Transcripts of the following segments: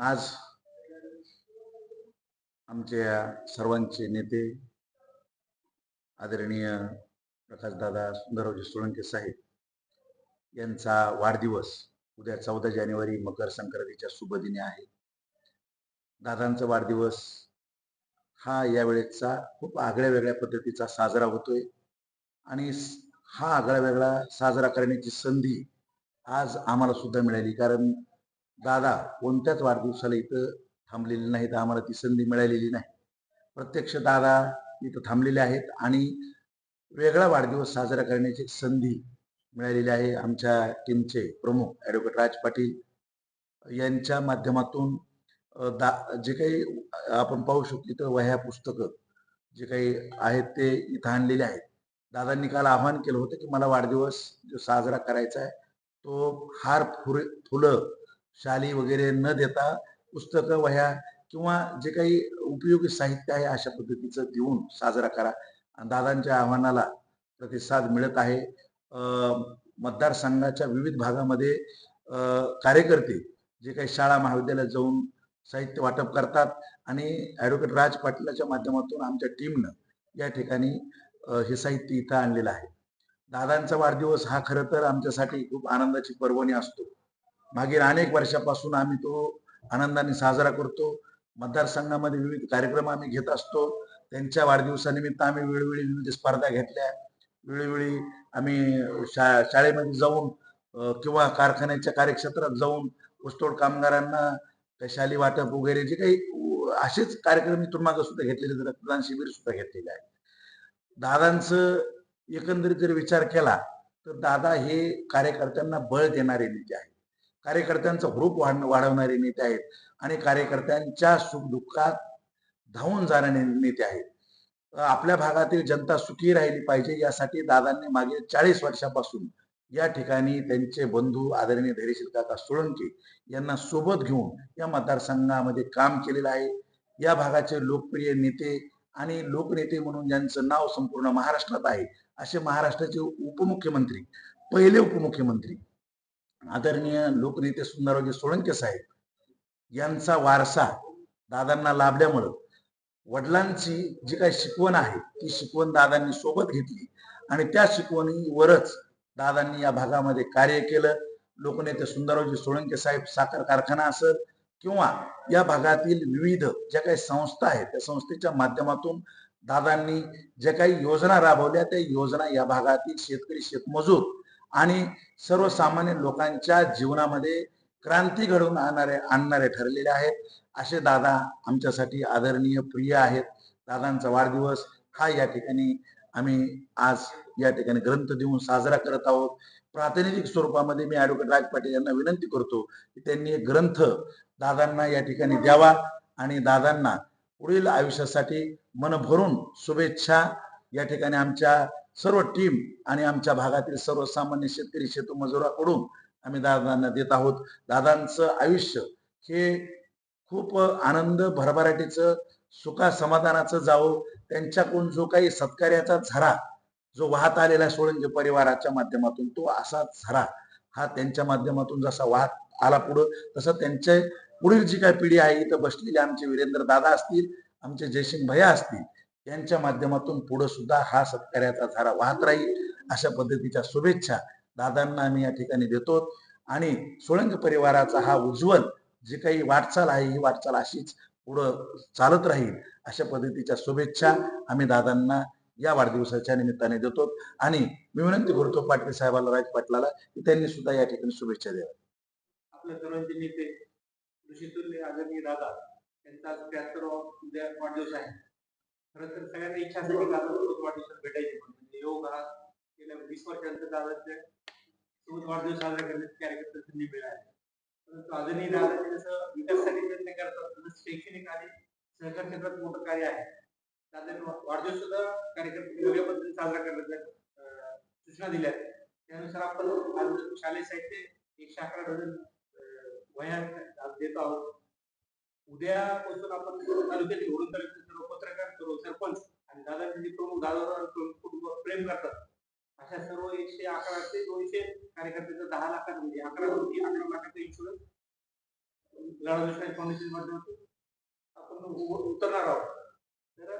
आज आमच्या सर्वांचे नेते आदरणीय प्रकाशदादा सुंदररावजी सोळंके साहेब यांचा वाढदिवस उद्या चौदा जानेवारी मकर संक्रांतीच्या शुभदिनी आहे. दादांचा वाढदिवस हा यावेळेचा खूप आगळ्या वेगळ्या पद्धतीचा साजरा होतोय आणि हा आगळा वेगळा साजरा करण्याची संधी आज आम्हाला सुद्धा मिळाली. कारण दादा कोणत्याच वाढदिवसाला इथं थांबलेले नाहीत. आम्हाला ती संधी मिळालेली नाही. प्रत्यक्ष दादा इथं थांबलेले आहेत आणि वेगळा वाढदिवस साजरा करण्याची संधी मिळालेली आहे आमच्या टीमचे प्रमुख ॲडव्होकेट राज पाटील यांच्या माध्यमातून. दा जे काही आपण पाहू शकतो इथं वह्या पुस्तकं जे काही आहेत ते इथं आणलेले आहेत. दादांनी काल आवाहन केलं होतं की मला वाढदिवस जो साजरा करायचा आहे तो हार फुरे फुलं शाली वगैरे न देता पुस्तकं वह्या किंवा जे काही उपयोगी साहित्य आहे अशा पद्धतीचं देऊन साजरा करा. आणि दादांच्या आव्हानाला प्रतिसाद मिळत आहे. मतदारसंघाच्या विविध भागामध्ये कार्यकर्ते जे काही शाळा महाविद्यालयात जाऊन साहित्य वाटप करतात आणि ॲडव्होकेट राज पाटलाच्या माध्यमातून आमच्या टीमनं या ठिकाणी हे साहित्य इथं आणलेलं आहे. दादांचा वाढदिवस हा खरं तर आमच्यासाठी खूप आनंदाची पर्वणी असतो. मागील अनेक वर्षापासून आम्ही तो आनंदाने साजरा करतो. मतदारसंघामध्ये विविध कार्यक्रम आम्ही घेत असतो. त्यांच्या वाढदिवसानिमित्त आम्ही वेळोवेळी विविध स्पर्धा घेतल्या. वेळोवेळी आम्ही शा शाळेमध्ये जाऊन किंवा कारखान्याच्या कार्यक्षेत्रात जाऊन ऊसतोड कामगारांना काही शाली वाटप वगैरे जे काही असेच कार्यक्रम इथून मागं सुद्धा घेतलेले रक्तदान शिबिर सुद्धा घेतलेले आहे दादांचं एकंदरीत जर विचार केला तर दादा हे कार्यकर्त्यांना बळ देणारे नेते आहेत. कार्यकर्त्यांचा ग्रुप वाढ वाढवणारे नेते आहेत आणि कार्यकर्त्यांच्या सुखदुःखात धावून जाणारे नेते आहेत. आपल्या भागातील जनता सुखी राहिली पाहिजे यासाठी दादांनी मागील चाळीस वर्षापासून या ठिकाणी त्यांचे बंधू आदरणीय धैर्यशील काका सोळंके यांना सोबत घेऊन या मतदारसंघामध्ये काम केलेलं आहे. या भागाचे लोकप्रिय नेते आणि लोकनेते म्हणून ज्यांचं नाव संपूर्ण महाराष्ट्रात आहे असे महाराष्ट्राचे उपमुख्यमंत्री पहिले उपमुख्यमंत्री आदरणीय लोकनेते सुंदररावजी सोळंके साहेब यांचा वारसा दादांना लाभल्यामुळं वडिलांची जी काही शिकवण आहे ती शिकवण दादांनी सोबत घेतली आणि त्या शिकवणीवरच दादांनी या भागामध्ये कार्य केलं. लोकनेते सुंदररावजी सोळंके साहेब साखर कारखाना असेल किंवा या भागातील विविध ज्या काही संस्था आहेत त्या संस्थेच्या माध्यमातून दादांनी ज्या काही योजना राबवल्या त्या योजना या भागातील शेतकरी शेतमजूर आणि सर्वसामान्य लोकांच्या जीवनामध्ये क्रांती घडवून आणणारे आणणारे ठरलेले आहेत. असे दादा आमच्यासाठी आदरणीय प्रिय आहेत. दादांचा वाढदिवस हा या ठिकाणी आम्ही आज या ठिकाणी ग्रंथ देऊन साजरा करत आहोत. प्रातिनिधिक स्वरूपामध्ये मी ऍडव्होकेट राज पाटील यांना विनंती करतो की त्यांनी एक ग्रंथ दादांना या ठिकाणी द्यावा आणि दादांना पुढील आयुष्यासाठी मन भरून शुभेच्छा या ठिकाणी आमच्या सर्व टीम आणि आमच्या भागातील सर्वसामान्य शेतकरी शेतमजुराकडून आम्ही दादांना देत आहोत. दादांचं आयुष्य हे खूप आनंद भरभराटीचं सुखा समाधानाचं जावं. त्यांच्याकडून जो काही सत्कार्याचा झरा जो वाहत आलेला आहे परिवाराच्या माध्यमातून तो असा झरा हा त्यांच्या माध्यमातून जसा वाहत आला पुढं तसं त्यांच्या पुढील जी काही पिढी आहे इथं बसलेली आमचे वीरेंद्र दादा असतील आमचे जयसिंग भैया असतील यांच्या माध्यमातून पुढे सुद्धा हा सत्कार्याचा झारा वाहत राहील अशा पद्धतीच्या शुभेच्छा दादांना आम्ही या ठिकाणी देतो. आणि सोळंग परिवाराचा हा उज्ज्वल जी काही वाटचाल आहे ही वाटचाल अशीच पुढं चालत राहील अशा पद्धतीच्या शुभेच्छा आम्ही दादांना या वाढदिवसाच्या निमित्ताने देतो. आणि मी विनंती करतो पाटील साहेबाला राज पाटलाला की त्यांनी सुद्धा या ठिकाणी शुभेच्छा द्याव्या आपल्या सर्वांचे नेते ऋषितुल्य आदरणीय दादा यांचा त्र्याहत्तर वाढदिवस आहे. खरं तर सगळ्यांना इच्छा असते की दादा सोबत वाढदिवसात भेटायचे पण. म्हणजे योग हा गेल्या वीस वर्षांचा दादाच्या सोबत वाढदिवस साजरा करण्याची कार्यकर्ता संधी मिळाली परंतु आदरणीय दादा ते जसं विकासासाठी प्रयत्न करतात तसं शैक्षणिक आणि सहकार क्षेत्रात मोठं कार्य आहे. दादांनी वाढदिवस सुद्धा कार्यकर्ते वेगळ्या पद्धतीने साजरा करण्याच्या सूचना दिल्या. त्यानुसार आपण आज शालेय साहित्य एकशे अकरा डझन वह्या देत आहोत. उद्यापासून आपण तालुक्यात निवडून तालुक्यातील सर्व पत्रकार सर्व सरपंच आणि दादाजी प्रमुख दादावर कुटुंब प्रेम करतात. अशा सर्व एकशे अकरा ते दोनशे कार्यकर्त्यांचा दहा लाखात म्हणजे अकरा कोटी अकरा लाखाचा इन्शुरन्स लाडू देशपांडे फाउंडेशनमध्ये होतो. आपण उतरणार आहोत. तर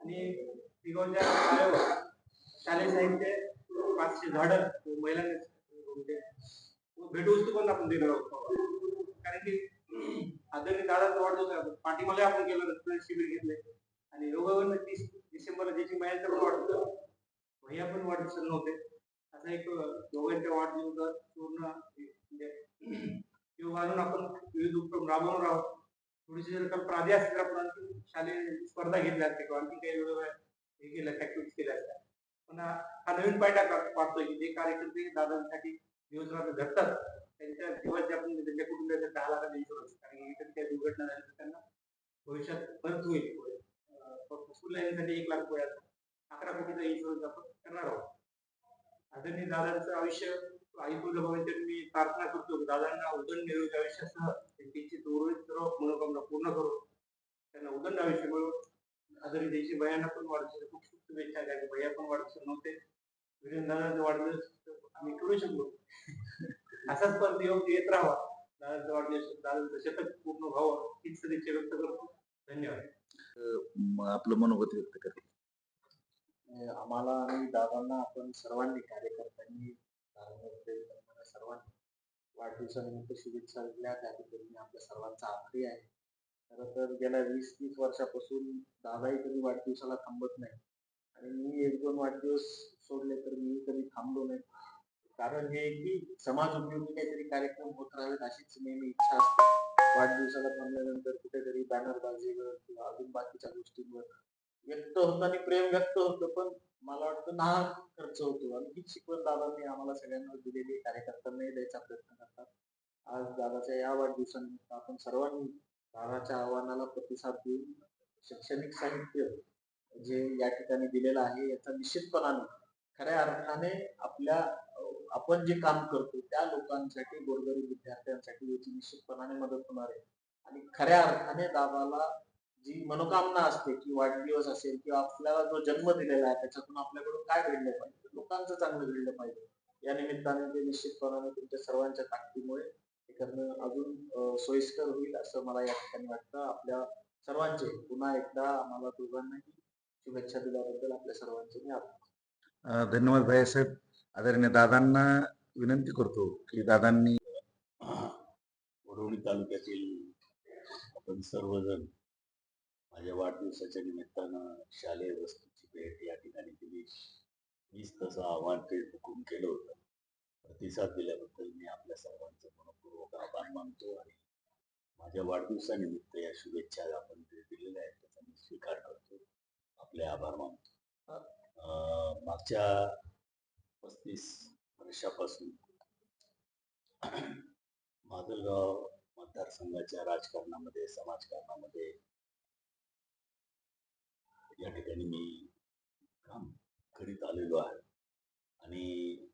आणि पिगावच्या शाळेवर शालेय साहित्य पाचशे झाडं महिलांना भेटवस्तू पण आपण देणार आहोत. कारण की आदरणीय दादाचा वाढदिवस आहे पाठीमागे आपण केलं रक्तदान शिबिर घेतले. आणि योगावर तीस डिसेंबरला ज्याची महिन्याचा तर वाढदिवस भैया पण वाढदिवस नव्हते. असा एक दोघांच्या वाढदिवसात पूर्ण म्हणजे योग आणून आपण विविध उपक्रम राबवून आहोत. थोडीशी जर का प्राधी असतील आपण आणखी शालेय स्पर्धा घेतल्या असते किंवा आणखी काही वेगवेगळ्या हे केल्या ऍक्टिव्हिटीज केल्या असतात पण हा नवीन पायटा का- पाडतोय की जे कार्यकर्ते दादांसाठी दिवस रात्र झटतात त्यांच्या जीवाचे आपण त्यांच्या कुटुंबाच्या दहा लाखाचा इन्शुरन्स कारण की इतर काही दुर्घटना झाली तर त्यांना भविष्यात परत होईल. पुढे फुल लाईनसाठी एक लाख रुपयाचा अकरा कोटीचा इन्शुरन्स आपण करणार आहोत. आदरणीय दादांचं आयुष्य आई तुळजाभवानी मी प्रार्थना करतो दादांना उदंड निरोगी आयुष्यासह त्यांची उर्वरित सर्व मनोकामना पूर्ण करू त्यांना उदंड आयुष्य मिळून आदरणीय देशी भयांना पण वाढदिवस खूप खूप शुभेच्छा द्या. भैया पण वाढदिवस नव्हते. दादांचा वाढदिवस आम्ही करू शकलो. असाच पण योग येत राहावा. दादांचा वाढदिवस दादांचं शतक पूर्ण व्हावं हीच सदिच्छा व्यक्त करतो. धन्यवाद. म- आपलं मनोगत व्यक्त करते. आम्हाला आणि दादांना आपण सर्वांनी कार्यकर्त्यांनी सर्वांनी वाढदिवसानिमित्त शुभेच्छा दिल्या. त्याबद्दल मी आपल्या सर्वांचा आभारी आहे. खरं तर गेल्या वीस तीस वर्षापासून दादाही कधी वाढदिवसाला थांबत नाही. आणि मी एक दोन वाढदिवस सोडले तर मी कधी थांबलो नाही. कारण हे की समाज उपयोगी काहीतरी कार्यक्रम होत राहावेत अशीच नेहमी इच्छा असते. वाढदिवसाला थांबल्यानंतर कुठेतरी बॅनरबाजीवर किंवा अजून बाकीच्या गोष्टींवर व्यक्त होतं आणि प्रेम व्यक्त होतं पण मला वाटतं ना खर्च होतो. आणि हीच शिकवण दादांनी आम्हाला सगळ्यांना दिलेली कार्यकर्त्यांनाही द्यायचा प्रयत्न करतात. आज दादाच्या या वाढदिवसानिमित्त आपण सर्वांनी दादाच्या आव्हानाला प्रतिसाद देऊन शैक्षणिक साहित्य जे या ठिकाणी दिलेलं आहे याचा निश्चितपणाने खऱ्या अर्थाने आपल्या आपण जे काम करतो त्या लोकांसाठी गोरगरीब विद्यार्थ्यांसाठी याची निश्चितपणाने मदत होणार आहे. आणि खऱ्या अर्थाने दादाला जी मनोकामना असते की वाढदिवस असेल किंवा आपल्याला जो जन्म दिलेला आहे त्याच्यातून आपल्याकडून काय घडलं पाहिजे लोकांचं चांगलं घडलं पाहिजे. या निमित्ताने ते निश्चितपणाने तुमच्या सर्वांच्या ताकदीमुळे हे करणं अजून सोयीस्कर होईल असं मला या ठिकाणी वाटतं. आपल्या सर्वांचे पुन्हा एकदा आम्हाला दोघांनाही शुभेच्छा दिल्याबद्दल आपल्या सर्वांचे मी आभार धन्यवाद भाईसाहेब आदरणीय दादांना विनंती करतो की दादांनी वडवणी तालुक्यातील आपण सर्वजण माझ्या वाढदिवसाच्या निमित्तानं शालेय वस्तूची भेट या ठिकाणी दिली. मीच तसं आव्हान फेसबुकून केलं होतं. प्रतिसाद दिल्याबद्दल मी आपल्या सर्वांचं मनपूर्वक आभार मानतो आणि माझ्या वाढदिवसानिमित्त या शुभेच्छा आपण जे दिलेल्या आहेत त्याचा मी स्वीकार करतो. आपले आभार मानतो. अं, मागच्या पस्तीस वर्षापासून माजलगाव मतदारसंघाच्या राजकारणामध्ये समाजकारणामध्ये या ठिकाणी मी काम करीत आलेलो आहे. आणि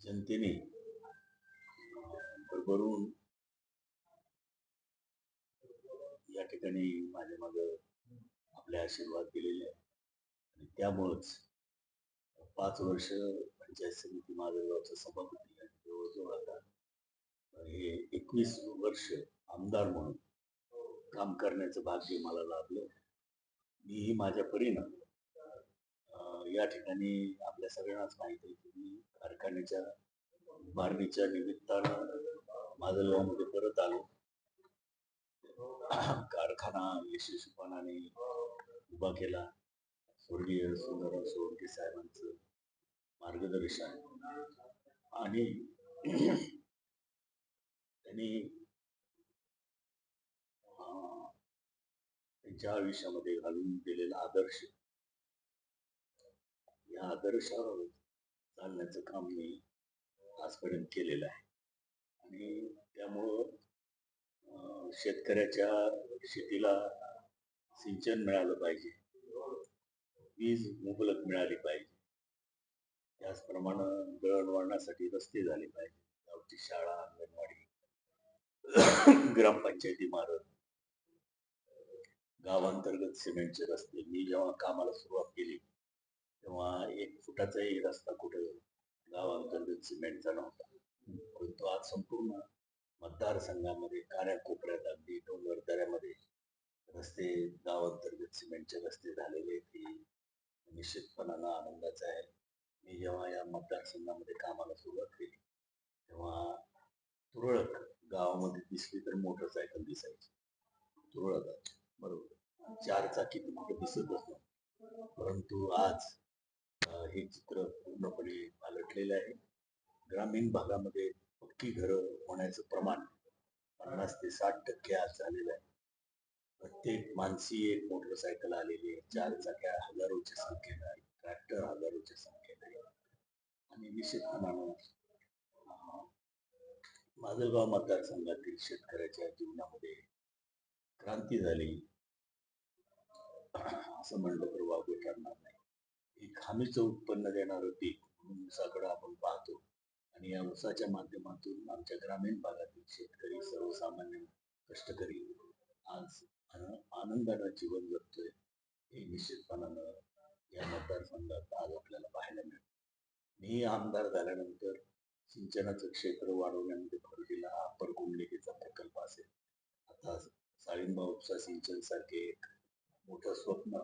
जनतेने भरभरून या ठिकाणी माझ्या माग आपल्या आशीर्वाद दिलेले आहे आणि त्यामुळंच पाच वर्ष पंचायत समिती माजलगावचं सभापती आणि जवळजवळ आता हे एकवीस वर्ष आमदार म्हणून काम करण्याचं भाग्य मला लाभलं. मीही माझ्या परीनं या ठिकाणी आपल्या सगळ्यांनाच माहिती आहे की मी कारखान्याच्या उभारणीच्या निमित्तानं माजलगावमध्ये परत आलो. कारखाना यशस्वीपणाने उभा केला. स्वर्गीय सुंदरराव सोळंके साहेबांचं मार्गदर्शन. आणि त्यांनी त्यांच्या आयुष्यामध्ये घालून दिलेला आदर्श. या आदर्शावर चालण्याचं काम मी आजपर्यंत केलेलं आहे. आणि त्यामुळं शेतकऱ्याच्या शेतीला सिंचन मिळालं पाहिजे. वीज मुबलक मिळाली पाहिजे. त्याचप्रमाणे दळणवळणासाठी रस्ते झाले पाहिजे. गावची शाळा अंगणवाडी ग्रामपंचायत इमारत गावांतर्गत सिमेंटचे रस्ते. मी जेव्हा कामाला सुरुवात केली तेव्हा एक फुटाचाही रस्ता कुठे गावांतर्गत सिमेंटचा नव्हता. परंतु आज संपूर्ण मतदारसंघामध्ये कान्याकोपऱ्यात अगदी डोंगर दऱ्यामध्ये रस्ते गावांतर्गत सिमेंटचे रस्ते झालेले की निश्चितपणानं आनंदाचं आहे. मी जेव्हा या मतदारसंघामध्ये कामाला सुरुवात केली तेव्हा तुरळक गावामध्ये दिसली तर मोटरसायकल दिसायची. तुरळक बरोबर. चार चाकी तर दिसतच नाही परंतु आज हे चित्र पूर्णपणे पालटलेलं आहे. ग्रामीण भागामध्ये पक्की घरं होण्याचं प्रमाण पन्नास ते साठ टक्के आज झालेलं आहे. प्रत्येक माणसी एक मोटरसायकल आलेली आहे. चार चाक्या हजारोच्या संख्येनं आहे. ट्रॅक्टर हजारोच्या संख्येनं आहे. आणि निश्चितपणानं माजलगाव मतदारसंघातील शेतकऱ्याच्या जीवनामध्ये क्रांती झाली. असं म्हणलं तर वावगे ठरणार नाही. एक हमीचं उत्पन्न देणारं पीक म्हणून ऊसाकडे आपण पाहतो. आणि या ऊसाच्या माध्यमातून आमच्या ग्रामीण भागातील शेतकरी सर्वसामान्य कष्टकरी आज आनंदानं जीवन जगतोय. हे निश्चितपणानं या मतदारसंघात आज आपल्याला पाहायला मिळतं. मी आमदार झाल्यानंतर सिंचनाचं क्षेत्र वाढवण्यामध्ये भर दिला अप्पर कुंडलिकेचा प्रकल्प असेल. आता साळिंबा उपसा सिंचन सारखे एक मोठं स्वप्न.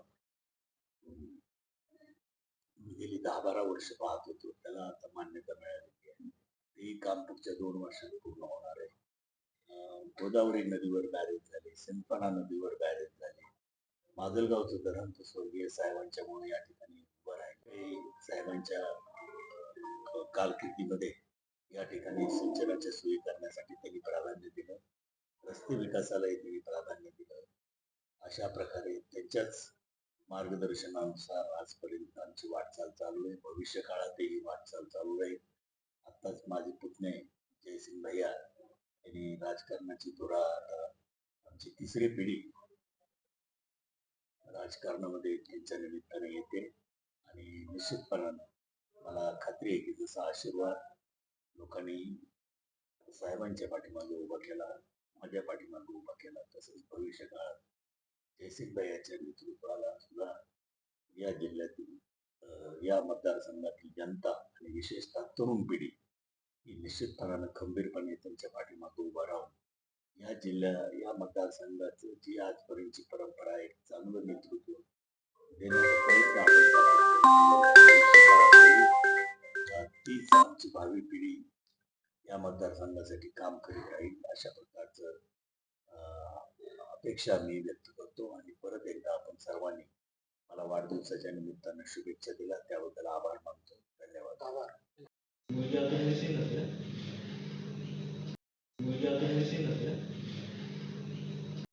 गेली दहा बारा वर्ष पाहत होतो. त्याला आता मान्यता मिळालेली आहे. ते काम पुढच्या दोन वर्षात पूर्ण होणार आहे. गोदावरी नदीवर बॅरेज सिंपणा नदीवर बॅरेज झाली. माजलगावचं धरण तर स्वर्गीय साहेबांच्या मुळे या ठिकाणी उभं राहिले साहेबांच्या कालकिर्दीमध्ये या ठिकाणी सिंचनाच्या सोयी करण्यासाठी त्यांनी प्राधान्य दिलं. रस्ते विकासालाही त्यांनी प्राधान्य दिलं. अशा प्रकारे त्यांच्याच मार्गदर्शनानुसार आजपर्यंत आमची वाटचाल चालू आहे. भविष्य काळातही वाटचाल चालू राहील. आत्ताच माझे पुतणे जयसिंग भैया यांनी राजकारणाची धुरा आता आमची तिसरी पिढी राजकारणामध्ये त्यांच्या निमित्ताने येते. आणि निश्चितपणानं मला खात्री आहे की जसा आशीर्वाद लोकांनी साहेबांच्या पाठीमागे उभा केला माझ्या पाठीमागे उभा केला तसंच भविष्य काळात जयसिंग यांच्या नेतृत्वाला सुद्धा या जिल्ह्यातील या मतदारसंघातील जनता आणि विशेषतः तरुण पिढी ही निश्चितपणानं खंबीरपणे त्यांच्या पाठीमागे उभा राहून या जिल्ह्या या मतदारसंघाचं जी आजपर्यंतची परंपरा आहे चांगलं नेतृत्व तीच आमची भावी पिढी या मतदारसंघासाठी काम करीत राहील अशा प्रकारचं अपेक्षा मी व्यक्त करतो. आणि परत एकदा आपण सर्वांनी मला वाढदिवसाच्या निमित्तानं शुभेच्छा दिल्या त्याबद्दल आभार मानतो. धन्यवाद. आभार. अजून मिसिंग